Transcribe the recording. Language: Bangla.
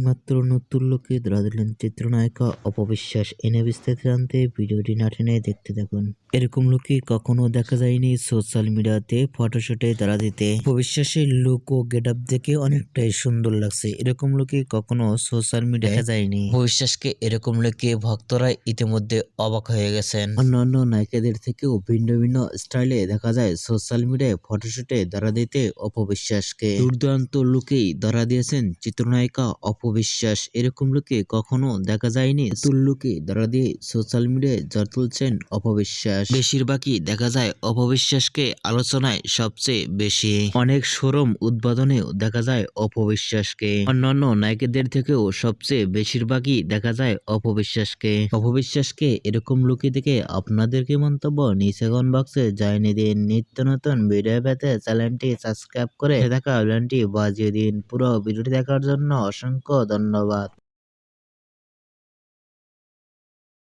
এইমাত্র নতুন লোকে ধরা দিলেন চিত্রনায়িকা অপবিশ্বাস এনে বিস্তারিত জানতে ভিডিওটি না টেনে দেখতে থাকুন। এরকম লোকই কখনো দেখা যায়নি সোশ্যাল মিডিয়াতে ফটোশুটে ধরা দিতে। অপবিশ্বাসের লুক ও গেট আপ দেখে অনেকটাই সুন্দর লাগছে। এরকম লোকে কখনো সোশ্যাল মিডিয়া দেখা যায়নি। অপবিশ্বাসকে এরকম লোকে ভক্তরা ইতিমধ্যে অবাক হয়ে গেছেন। অন্যান্য নায়িকাদের থেকেও ভিন্ন ভিন্ন স্টাইলে দেখা যায় সোশ্যাল মিডিয়ায় ফটোশুটে ধরা দিতে অপবিশ্বাসকে। দুর্দান্ত লুকেই ধরা দিয়েছেন চিত্রনায়িকা অপবিশ্বাস এরকম লোকে কখনো দেখা যায়নি? তুল লুকে ধরা দিয়ে সোশ্যাল মিডিয়ায় জ্বর তুলছেন অপবিশ্বাস। বেশিরভাগই দেখা যায় অপবিশ্বাসকে আলোচনায় সবচেয়ে বেশি। অনেক শোরুম উদ্বোধনেও দেখা যায় অপবিশ্বাসকে। অন্যান্য নায়িকাদের থেকেও সবচেয়ে বেশিরভাগই দেখা যায় অপবিশ্বাসকে। অপবিশ্বাসকে এরকম লুকে দেখে আপনাদের কি মন্তব্য নিচে কমেন্ট বক্সে জানিয়ে দিন। নিত্য নতুন ভিডিও পেতে চ্যানেলটি সাবস্ক্রাইব করে থাকা বেলটি বাজিয়ে দিন। পুরো ভিডিওটি দেখার জন্য অসংখ্য ধন্যবাদ।